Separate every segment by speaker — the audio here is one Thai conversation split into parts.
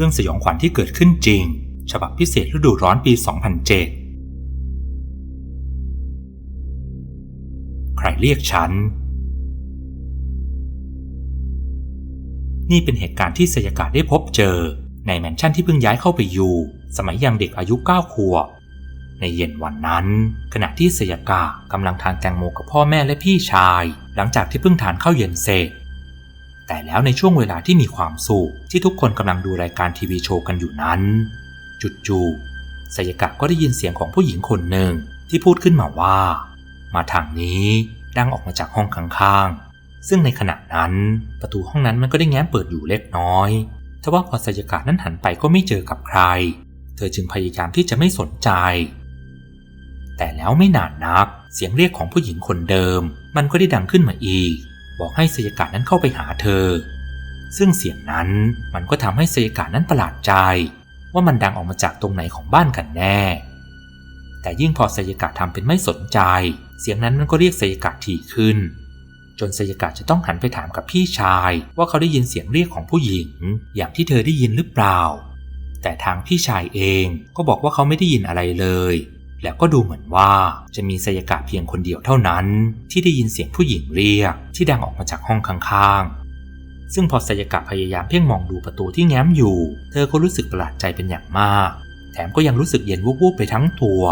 Speaker 1: รื่องสยองขวัญที่เกิดขึ้นจริง ฉบับพิเศษฤดูร้อนปี 2007 ใครเรียกฉัน นี่เป็นเหตุการณ์ที่สยากาได้พบเจอ ในแมนชั่นที่เพิ่งย้ายเข้าไปอยู่ สมัยยังเด็กอายุ 9 ขวบ ในเย็นวันนั้น ขณะที่สยากากำลังทานแตงโมกับพ่อแม่และพี่ชาย หลังจากที่เพิ่งทานข้าวเย็นเสร็จ แต่แล้วในช่วงเวลาที่มีความสุขที่ทุกคนกำลังดูรายการทีวีโชว์กันอยู่นั้น จุดๆสยากะก็ได้ยินเสียงของผู้หญิงคนหนึ่งที่พูดขึ้นมาว่า มาทางนี้ดังออกมาจากห้องข้างๆ ซึ่งในขณะนั้นประตูห้องนั้นมันก็ได้แง้มเปิดอยู่เล็กน้อยทว่าพอสยากะนั้นหันไปก็ไม่เจอกับใคร เธอจึงพยายามที่จะไม่สนใจ แต่แล้วไม่นานนัก เสียงเรียกของผู้หญิงคนเดิม มันก็ได้ดังขึ้นมาอีก บอกให้เสยากะนั้นเข้าไปหาเธอ ซึ่งเสียงนั้นมันก็ทำให้เสยากะนั้นประหลาดใจ ว่ามันดังออกมาจากตรงไหนของบ้านกันแน่ แต่ยิ่งพอเสยากะทำเป็นไม่สนใจ เสียงนั้นมันก็เรียกเสยากะถี่ขึ้น จนเสยากะจะต้องหันไปถามกับพี่ชาย ว่าเขาได้ยินเสียงเรียกของผู้หญิง อย่างที่เธอได้ยินหรือเปล่า แต่ทางพี่ชายเองก็บอกว่าเขาไม่ได้ยินอะไรเลย แล้วก็ดูเหมือนว่าจะมีสยากะเพียงคนเดียวเท่านั้น ที่ได้ยินเสียงผู้หญิงเรียก ที่ดังออกมาจากห้องข้างๆ ซึ่งพอสยากะพยายามเพ่งมองดูประตูที่แง้มอยู่ เธอก็รู้สึกประหลาดใจเป็นอย่างมาก แถมก็ยังรู้สึกเย็นวูบๆไปทั้งตัว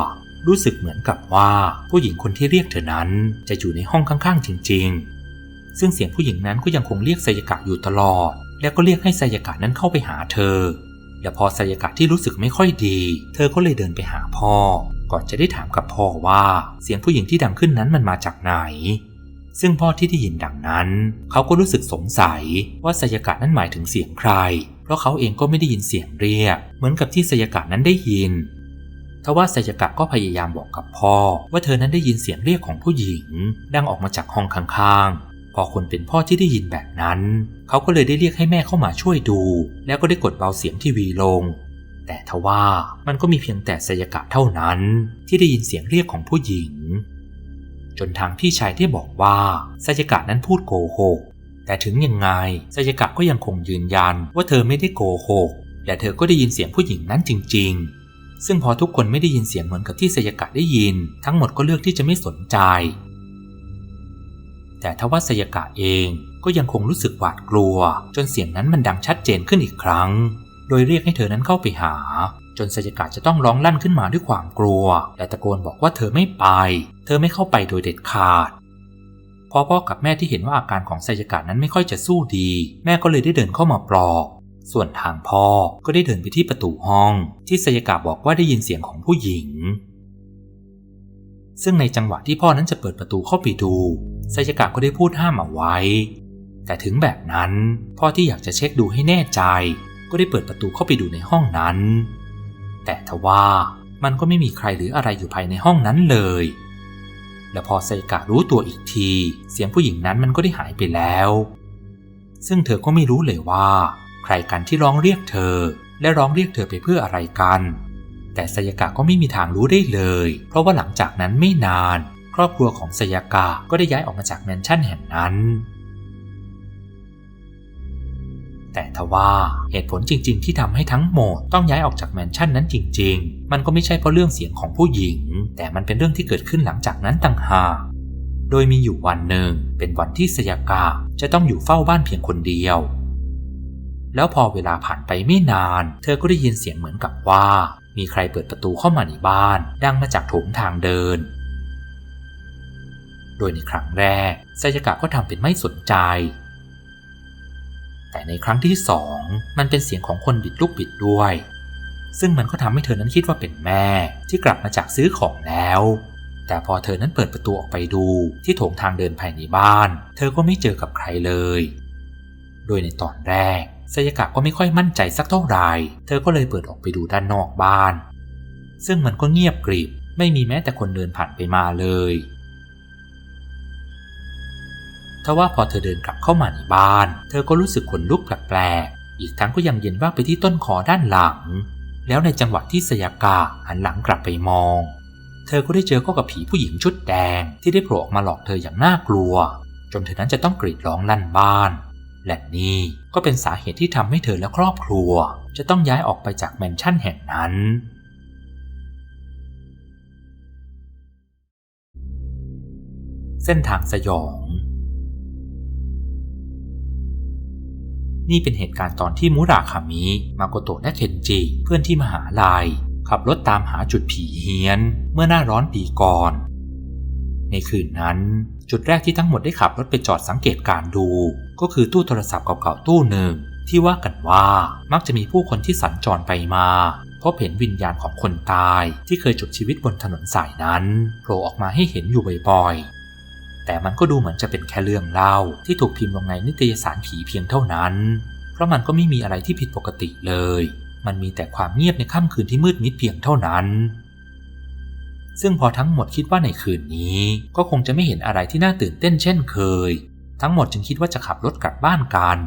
Speaker 1: รู้สึกเหมือนกับว่าผู้หญิงคนที่เรียกเธอนั้นจะอยู่ในห้องข้างๆ จริง ๆ ซึ่งเสียงผู้หญิงนั้นก็ยังคงเรียกสยากะอยู่ตลอด แล้วก็เรียกให้สยากะนั้นเข้าไปหาเธอและพอสยากะที่รู้สึกไม่ค่อยดี เธอก็เลยเดินไปหาพ่อ ก่อนจะได้ถามกับพ่อว่าเสียงผู้หญิงที่ดังขึ้นนั้นมันมาจากไหน ซึ่งพ่อที่ได้ยินดังนั้น เขาก็รู้สึกสงสัยว่าสยากะนั้นหมายถึงเสียงใคร เพราะเขาเองก็ไม่ได้ยินเสียงเรียก เหมือนกับที่สยากะนั้นได้ยินทว่าสยากะก็พยายามบอกกับพ่อ ว่าเธอนั้นได้ยินเสียงเรียกของผู้หญิง ดังออกมาจากห้องข้างๆ พอคนเป็นพ่อที่ได้ยินแบบนั้น เขาก็เลยได้เรียกให้แม่เข้ามาช่วยดู แล้วก็ได้กดเบาเสียงทีวีลง แต่ทว่ามันก็มีเพียงแต่สยกะเท่านั้นที่ได้ยินเสียงเรียกของผู้หญิง จนทางพี่ชายได้บอกว่าสยกะนั้นพูดโกหก แต่ถึงยังไงสยกะก็ยังคงยืนยันว่าเธอไม่ได้โกหก และเธอก็ได้ยินเสียงผู้หญิงนั้นจริง ๆซึ่งพอทุกคนไม่ได้ยินเสียงเหมือนกับที่สยากะได้ยิน ทั้งหมดก็เลือกที่จะไม่สนใจ แต่ทว่าสยากะเองก็ยังคงรู้สึกหวาดกลัว จนเสียงนั้นมันดังชัดเจนขึ้นอีกครั้ง โดยเรียกให้เธอนั้นเข้าไปหา จนสยากะจะต้องร้องลั่นขึ้นมาด้วยความกลัว และตะโกนบอกว่าเธอไม่ไป เธอไม่เข้าไปโดยเด็ดขาดพอพ่อกับแม่ที่เห็นว่าอาการของสยากะนั้นไม่ค่อยจะสู้ดี แม่ก็เลยได้เดินเข้ามาปลอบ ส่วนทางพ่อก็ได้เดินไปที่ประตูห้อง ที่สยากะบอกว่าได้ยินเสียงของผู้หญิง ซึ่งในจังหวะที่พ่อนั้นจะเปิดประตูเข้าไปดูสยากะก็ได้พูดห้ามเอาไว้ แต่ถึงแบบนั้น พ่อที่อยากจะเช็คดูให้แน่ใจ ก็ได้เปิดประตูเข้าไปดูในห้องนั้น แต่ทว่ามันก็ไม่มีใครหรืออะไรอยู่ภายในห้องนั้นเลย และพอไซกะรู้ตัวอีกที เสียงผู้หญิงนั้นมันก็ได้หายไปแล้ว ซึ่งเธอก็ไม่รู้เลยว่า ใครกันที่ร้องเรียกเธอ และร้องเรียกเธอไปเพื่ออะไรกัน แต่ไซยากะก็ไม่มีทางรู้ได้เลย เพราะว่าหลังจากนั้นไม่นาน ครอบครัวของไซยากะก็ได้ย้ายออกมาจากแมนชั่นแห่งนั้น แต่ทว่าเหตุผลจริง ๆ ที่ทำให้ทั้งหมดต้องย้ายออกจากแมนชั่นนั้นจริง ๆ มันก็ไม่ใช่เพราะเรื่องเสียงของผู้หญิง แต่มันเป็นเรื่องที่เกิดขึ้นหลังจากนั้นต่างหากโดยมีอยู่วันหนึ่งเป็นวันที่สยากะจะต้องอยู่เฝ้าบ้านเพียงคนเดียว แล้วพอเวลาผ่านไปไม่นาน เธอก็ได้ยินเสียงเหมือนกับว่า มีใครเปิดประตูเข้ามาในบ้าน ดังมาจากโถงทางเดิน โดยในครั้งแรกไซยากะก็ทำเป็นไม่สนใจ แต่ในครั้งที่สองมันเป็นเสียงของคนบิดลูกบิดด้วย ซึ่งมันก็ทำให้เธอนั้นคิดว่าเป็นแม่ที่กลับมาจากซื้อของแล้ว แต่พอเธอนั้นเปิดประตูออกไปดูที่โถงทางเดินภายในบ้าน เธอก็ไม่เจอกับใครเลย โดยในตอนแรกไซยากะก็ไม่ค่อยมั่นใจสักเท่าไหร่ เธอก็เลยเปิดออกไปดูด้านนอกบ้าน ซึ่งมันก็เงียบกริบ ไม่มีแม้แต่คนเดินผ่านไปมาเลย ทว่าพอเธอเดินกลับเข้ามาในบ้าน เธอก็รู้สึกขนลุกแปลกๆ อีกทั้งก็ยังเย็นว่าไปที่ต้นคอด้านหลัง แล้วในจังหวะที่สยากาหันหลังกลับไปมอง เธอก็ได้เจอเข้ากับผีผู้หญิงชุดแดงที่ได้โผล่ออกมาหลอกเธออย่างน่ากลัว จนเธอนั้นจะต้องกรีดร้องลั่นบ้าน และนี่ก็เป็นสาเหตุที่ทำให้เธอและครอบครัว จะต้องย้ายออกไปจากแมนชั่นแห่งนั้นเส้นทางสยอง นี่เป็นเหตุการณ์ตอนที่มุราคามิ มาโกโตะและเคนจิ เพื่อนที่มหาลัย ขับรถตามหาจุดผีเฮี้ยน เมื่อหน้าร้อนปีก่อน ในคืนนั้น จุดแรกที่ทั้งหมดได้ขับรถไปจอดสังเกตการดู ก็คือตู้โทรศัพท์เก่าๆตู้หนึ่ง ที่ว่ากันว่ามักจะมีผู้คนที่สัญจรไปมาพบเห็นวิญญาณของคนตายที่เคยจบชีวิตบนถนนสายนั้นโผล่ออกมาให้เห็นอยู่บ่อยๆ แต่มันก็ดูเหมือนจะเป็นแค่เรื่องเล่าที่ถูกพิมพ์ลงในนิตยสารผีเพียงเท่านั้น เพราะมันก็ไม่มีอะไรที่ผิดปกติเลย มันมีแต่ความเงียบในค่ำคืนที่มืดมิดเพียงเท่านั้น ซึ่งพอทั้งหมดคิดว่าในคืนนี้ ก็คงจะไม่เห็นอะไรที่น่าตื่นเต้นเช่นเคย ทั้งหมดจึงคิดว่าจะขับรถกลับบ้านกัน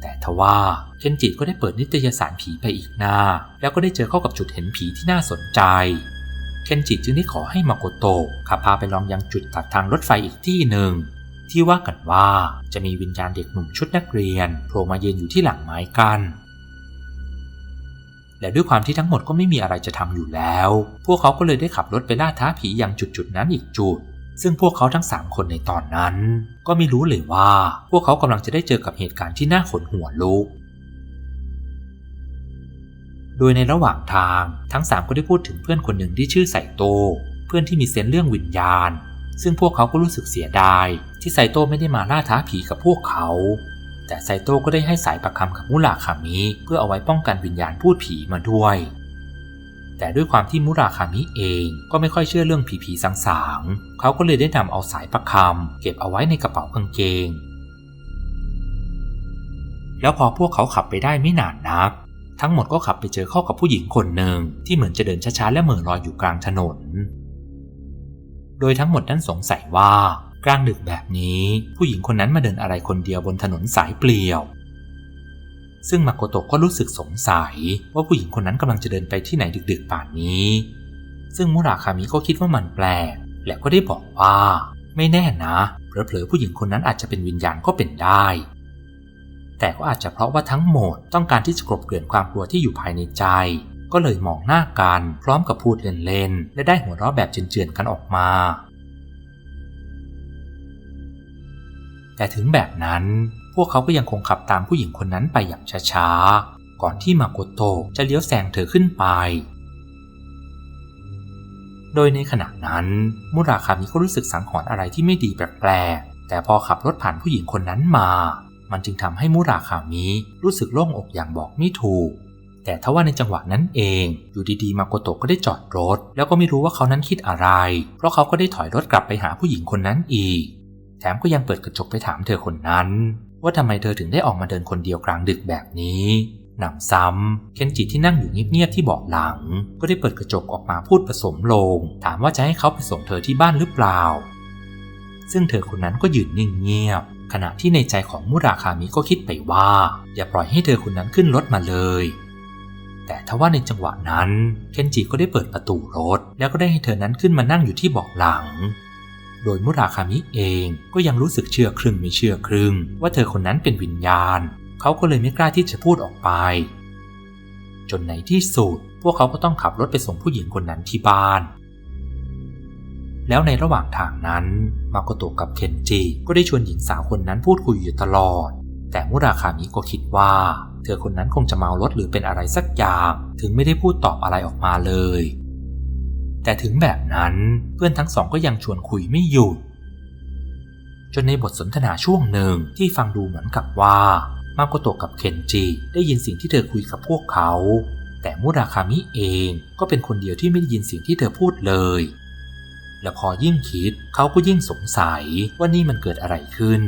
Speaker 1: แต่ทว่าเคนจิก็ได้เปิดนิตยสารผีไปอีกหน้า แล้วก็ได้เจอเข้ากับจุดเห็นผีที่น่าสนใจ เคนจิจึงได้ขอให้มาโกโตะขับพาไปลองยังจุดตัดทางรถไฟอีกที่หนึ่ง ที่ว่ากันว่าจะมีวิญญาณเด็กหนุ่มชุดนักเรียนโผล่มาเยืนอยู่ที่หลังไม้กัน้นและด้วยความที่ทั้งหมดก็ไม่มีอะไรจะทำอยู่แล้ว พวกเขาก็เลยได้ขับรถไปล่าท้าผียังจุดจุดนั้นอีกจุด ซึ่งพวกเขาทั้งสามคนในตอนนั้น ก็ไม่รู้เลยว่า พวกเขากำลังจะได้เจอกับเหตุการณ์ที่น่าขนหัวลุก โดยในระหว่างทางทั้งสามก็ได้พูดถึงเพื่อนคนหนึ่งที่ชื่อไซโต เพื่อนที่มีเซนเรื่องวิญญาณ ซึ่งพวกเขาก็รู้สึกเสียดาย ที่ไซโตไม่ได้มาล่าท้าผีกับพวกเขา แต่ไซโตก็ได้ให้สายประคำกับมุราคามิเพื่อเอาไว้ป้องกันวิญญาณพูดผีมาด้วย แต่ด้วยความที่มุราคามิเองก็ไม่ค่อยเชื่อเรื่องผีผีสางๆเขาก็เลยได้นำเอาสายประคำเก็บเอาไว้ในกระเป๋ากางเกงแล้วพอพวกเขาขับไปได้ไม่นานนัก ทั้งหมดก็ขับไปเจอเข้ากับผู้หญิงคนหนึ่งที่เหมือนจะเดินช้าๆและเหม่อลอยอยู่กลางถนน โดยทั้งหมดนั้นสงสัยว่ากลางดึกแบบนี้ ผู้หญิงคนนั้นมาเดินอะไรคนเดียวบนถนนสายเปลี่ยว ซึ่งมาโกโตะก็รู้สึกสงสัยว่าผู้หญิงคนนั้นกำลังจะเดินไปที่ไหนดึกๆป่านนี้ ซึ่งมุราคามิก็คิดว่ามันแปลก และก็ได้บอกว่า ไม่แน่นะเผลอๆผู้หญิงคนนั้นอาจจะเป็นวิญญาณก็เป็นได้ แต่ก็อาจจะเพราะว่าทั้งหมดต้องการที่จะกลบเกลื่อนความกลัวที่อยู่ภายในใจ ก็เลยมองหน้ากันพร้อมกับพูดเล่นๆและได้หัวเราะแบบเจือนๆกันออกมา แต่ถึงแบบนั้น พวกเขาก็ยังคงขับตามผู้หญิงคนนั้นไปอย่างช้าๆ ก่อนที่มาโกโตจะเลี้ยวแซงเธอขึ้นไปโดยในขณะนั้น มุราคามิก็รู้สึกสังหรณ์อะไรที่ไม่ดีแปลกๆ แต่พอขับรถผ่านผู้หญิงคนนั้นมา มันจึงทำให้มุราคามิรู้สึกโล่งอกอย่างบอกไม่ถูก แต่ทว่าในจังหวะนั้นเอง อยู่ดีๆ มาโกโตะก็ได้จอดรถ แล้วก็ไม่รู้ว่าเขานั้นคิดอะไร เพราะเขาก็ได้ถอยรถกลับไปหาผู้หญิงคนนั้นอีก แถมก็ยังเปิดกระจกไปถามเธอคนนั้น ว่าทำไมเธอถึงได้ออกมาเดินคนเดียวกลางดึกแบบนี้หนำซ้ำ เคนจิที่นั่งอยู่เงียบๆที่เบาะหลัง ก็ได้เปิดกระจกออกมาพูดผสมลง ถามว่าจะให้เขาไปส่งเธอที่บ้านหรือเปล่า ซึ่งเธอคนนั้นก็ยืนนิ่งเงียบ ขณะที่ในใจของมุราคามิก็คิดไปว่า อย่าปล่อยให้เธอคนนั้นขึ้นรถมาเลย แต่ทว่าในจังหวะนั้นเคนจิก็ได้เปิดประตูรถ แล้วก็ได้ให้เธอนั้นขึ้นมานั่งอยู่ที่เบาะหลัง โดยมุราคามิเองก็ยังรู้สึกเชื่อครึ่งไม่เชื่อครึ่ง ว่าเธอคนนั้นเป็นวิญญาณ เขาก็เลยไม่กล้าที่จะพูดออกไป จนในที่สุดพวกเขาก็ต้องขับรถไปส่งผู้หญิงคนนั้นที่บ้าน แล้วในระหว่างทางนั้น มาโกโตะกับเคนจิก็ได้ชวนหญิงสาวคนนั้นพูดคุยอยู่ตลอด แต่มุราคามิก็คิดว่า เธอคนนั้นคงจะเมารถหรือเป็นอะไรสักอย่าง ถึงไม่ได้พูดตอบอะไรออกมาเลย แต่ถึงแบบนั้นเพื่อนทั้งสองก็ยังชวนคุยไม่หยุดจนในบทสนทนาช่วงหนึ่งที่ฟังดูเหมือนกับว่ามาโกโตะกับเคนจิได้ยินสิ่งที่เธอคุยกับพวกเขา แต่มุราคามิเองก็เป็นคนเดียวที่ไม่ได้ยินสิ่งที่เธอพูดเลย และพอยิ่งคิดเขาก็ยิ่งสงสัยว่านี่มันเกิดอะไรขึ้น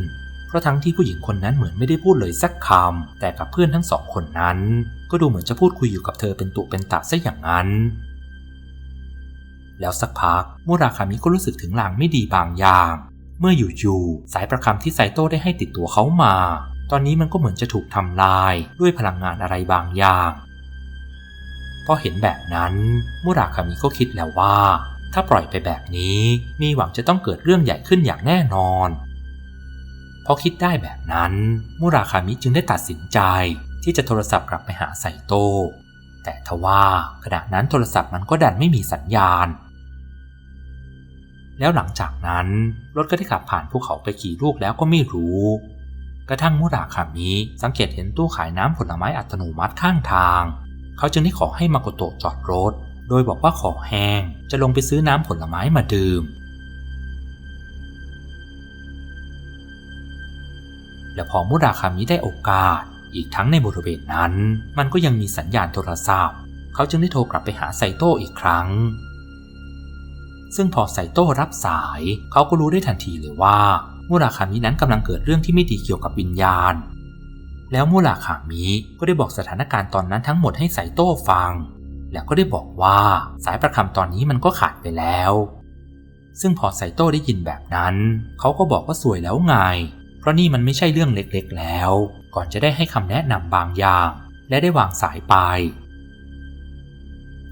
Speaker 1: เพราะทั้งที่ผู้หญิงคนนั้นเหมือนไม่ได้พูดเลยสักคำแต่กับเพื่อนทั้งสองคนนั้น ก็ดูเหมือนจะพูดคุยอยู่กับเธอเป็นตุเป็นตะซะอย่างนั้น แล้วสักพักมุราคามิก็รู้สึกถึงลางไม่ดีบางอย่าง เมื่ออยู่ๆสายประคำที่ไซโต้ได้ให้ติดตัวเขามา ตอนนี้มันก็เหมือนจะถูกทำลายด้วยพลังงานอะไรบางอย่างพอเห็นแบบนั้น มุราคามิก็คิดแล้วว่า ถ้าปล่อยไปแบบนี้ มีหวังจะต้องเกิดเรื่องใหญ่ขึ้นอย่างแน่นอน พอคิดได้แบบนั้น มุราคามิจึงได้ตัดสินใจที่จะโทรศัพท์กลับไปหาไซโต แต่ทว่าขณะนั้นโทรศัพท์มันก็ดันไม่มีสัญญาณ แล้วหลังจากนั้น รถก็ได้ขับผ่านภูเขาไปกี่ลูกแล้วก็ไม่รู้ กระทั่งมุราคามิสังเกตเห็นตู้ขายน้ำผลไม้อัตโนมัติข้างทาง เขาจึงได้ขอให้มาโกโตะจอดรถ โดยบอกว่าขอแห้งจะลงไปซื้อน้ำผลไม้มาดื่ม และพอมุราคามิได้โอกาส อีกทั้งในบริเวณนั้น มันก็ยังมีสัญญาณโทรศัพท์ เขาจึงได้โทรกลับไปหาไซโต้อีกครั้ง ซึ่งพอไซโต้รับสาย เขาก็รู้ได้ทันทีเลยว่ามุราคามินั้นกำลังเกิดเรื่องที่ไม่ดีเกี่ยวกับวิญญาณแล้วมุราคามิก็ได้บอกสถานการณ์ตอนนั้นทั้งหมดให้ไซโต้ฟัง แล้วก็ได้บอกว่าสายประคำตอนนี้มันก็ขาดไปแล้ว ซึ่งพอไซโต้ได้ยินแบบนั้น เขาก็บอกว่าสวยแล้วไง เพราะนี่มันไม่ใช่เรื่องเล็กๆแล้ว ก่อนจะได้ให้คำแนะนำบางอย่าง และได้วางสายไป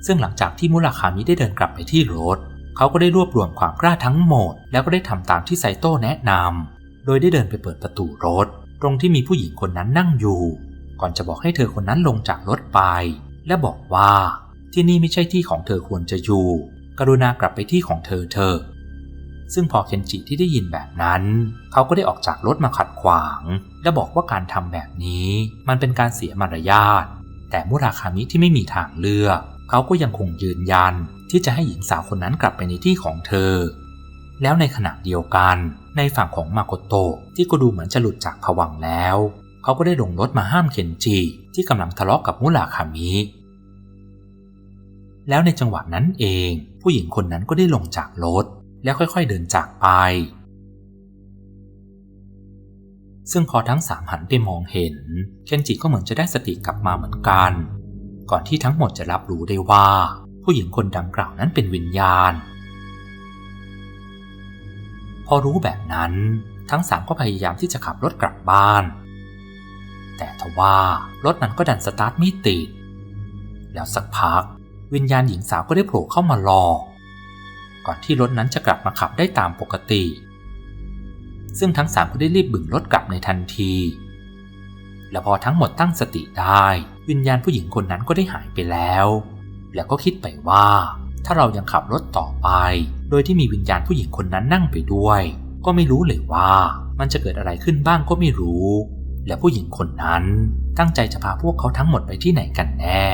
Speaker 1: ซึ่งหลังจากที่มุราคามิได้เดินกลับไปที่รถ เขาก็ได้รวบรวมความกล้าทั้งหมด แล้วก็ได้ทำตามที่ไซโต้แนะนำโดยได้เดินไปเปิดประตูรถ ตรงที่มีผู้หญิงคนนั้นนั่งอยู่ ก่อนจะบอกให้เธอคนนั้นลงจากรถไป และบอกว่า ที่นี่ไม่ใช่ที่ของเธอควรจะอยู่ กรุณากลับไปที่ของเธอเธอ ซึ่งพอเคนจิที่ได้ยินแบบนั้น เขาก็ได้ออกจากรถมาขัดขวาง และบอกว่าการทำแบบนี้ มันเป็นการเสียมารยาท แต่มุราคามิที่ไม่มีทางเลือก เขาก็ยังคงยืนยัน ที่จะให้หญิงสาวคนนั้นกลับไปในที่ของเธอ แล้วในขณะเดียวกัน ในฝั่งของมาโกโตะที่ก็ดูเหมือนจะหลุดจากผวังแล้ว เขาก็ได้ลงรถมาห้ามเคนจิที่กำลังทะเลาะกับมุราคามิ แล้วในจังหวะนั้นเอง ผู้หญิงคนนั้นก็ได้ลงจากรถ แล้วค่อยๆเดินจากไป ซึ่งพอทั้งสามหันไปมองเห็น เคนจิก็เหมือนจะได้สติกลับมาเหมือนกัน ก่อนที่ทั้งหมดจะรับรู้ได้ว่า ผู้หญิงคนดังกล่าวนั้นเป็นวิญญาณ พอรู้แบบนั้น ทั้งสามก็พยายามที่จะขับรถกลับบ้าน แต่ทว่ารถนั้นก็ดันสตาร์ทไม่ติด แล้วสักพัก วิญญาณหญิงสาวก็ได้โผล่เข้ามาหลอกก่อนที่รถนั้นจะกลับมาขับได้ตามปกติ ซึ่งทั้งสามก็ได้รีบบึ่งรถกลับในทันที และพอทั้งหมดตั้งสติได้ วิญญาณผู้หญิงคนนั้นก็ได้หายไปแล้ว แล้วก็คิดไปว่า ถ้าเรายังขับรถต่อไป โดยที่มีวิญญาณผู้หญิงคนนั้นนั่งไปด้วย ก็ไม่รู้เลยว่ามันจะเกิดอะไรขึ้นบ้างก็ไม่รู้ และผู้หญิงคนนั้นตั้งใจจะพาพวกเขาทั้งหมดไปที่ไหนกันแน่